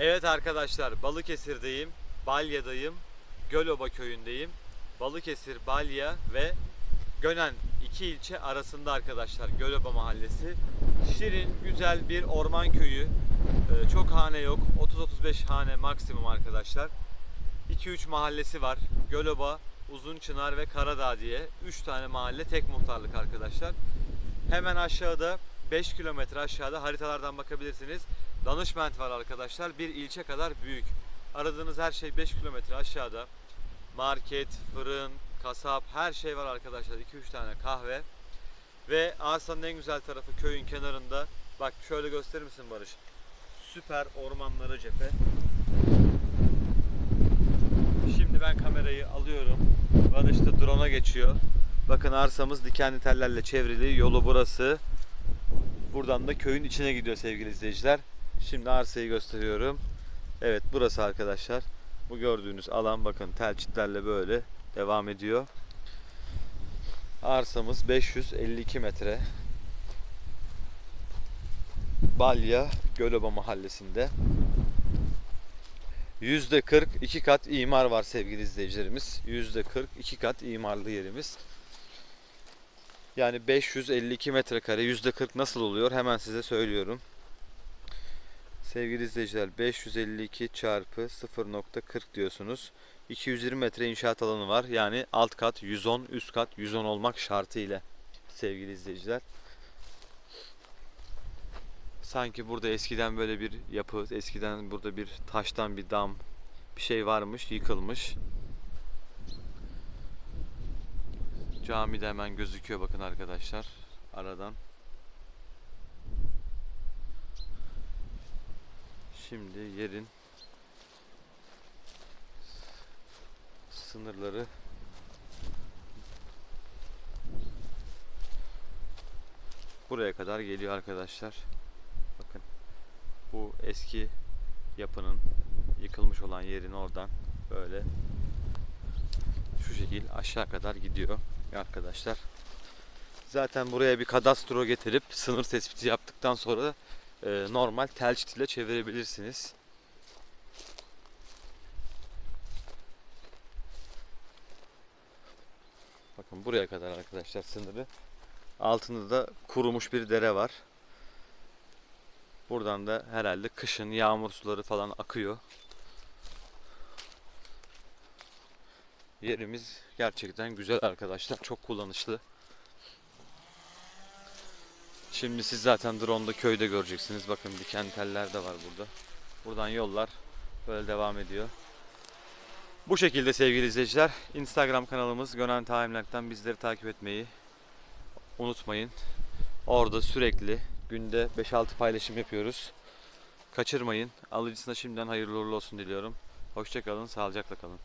Evet arkadaşlar Balıkesir'deyim, Balya'dayım, Göloba köyündeyim. Balıkesir, Balya ve Gönen iki ilçe arasında arkadaşlar Göloba mahallesi. Şirin, güzel bir orman köyü. Ee, çok hane yok. 30-35 hane maksimum arkadaşlar. 2-3 mahallesi var. Göloba, Uzunçınar ve Karadağ diye 3 tane mahalle tek muhtarlık arkadaşlar. Hemen aşağıda 5 kilometre aşağıda haritalardan bakabilirsiniz. Danışment var arkadaşlar. Bir ilçe kadar büyük. Aradığınız her şey 5 kilometre aşağıda. Market, fırın, kasap her şey var arkadaşlar. 2-3 tane kahve. Ve Arsa'nın en güzel tarafı köyün kenarında. Bak şöyle gösterir misin Barış? Süper ormanlara cephe. Şimdi ben kamerayı alıyorum. Barış da drone'a geçiyor. Bakın arsamız dikenli tellerle çevrili. Yolu burası. Buradan da köyün içine gidiyor sevgili izleyiciler. Şimdi arsayı gösteriyorum. Evet burası arkadaşlar. Bu gördüğünüz alan bakın tel çitlerle böyle devam ediyor. Arsamız 552 metre. Balya Göloba mahallesinde. %40 iki kat imar var sevgili izleyicilerimiz. %40 iki kat imarlı yerimiz. Yani 552 metrekare %40 nasıl oluyor hemen size söylüyorum. Sevgili izleyiciler 552 çarpı 0.40 diyorsunuz. 220 metre inşaat alanı var. Yani alt kat 110, üst kat 110 olmak şartıyla sevgili izleyiciler. Sanki burada eskiden böyle bir yapı, eskiden burada bir taştan bir dam bir şey varmış, yıkılmış. Cami de hemen gözüküyor bakın arkadaşlar aradan. Şimdi yerin sınırları buraya kadar geliyor arkadaşlar. Bakın bu eski yapının yıkılmış olan yerin oradan böyle şu şekil aşağı kadar gidiyor arkadaşlar. Zaten buraya bir kadastro getirip sınır tespiti yaptıktan sonra e, normal tel çit ile çevirebilirsiniz. Bakın buraya kadar arkadaşlar sınırı. Altında da kurumuş bir dere var. Buradan da herhalde kışın yağmur suları falan akıyor. Yerimiz gerçekten güzel arkadaşlar. Çok kullanışlı. Şimdi siz zaten drone'da köyde göreceksiniz. Bakın diken teller de var burada. Buradan yollar böyle devam ediyor. Bu şekilde sevgili izleyiciler. Instagram kanalımız Gönen Taimler'den bizleri takip etmeyi unutmayın. Orada sürekli günde 5-6 paylaşım yapıyoruz. Kaçırmayın. Alıcısına şimdiden hayırlı uğurlu olsun diliyorum. Hoşçakalın, sağlıcakla kalın.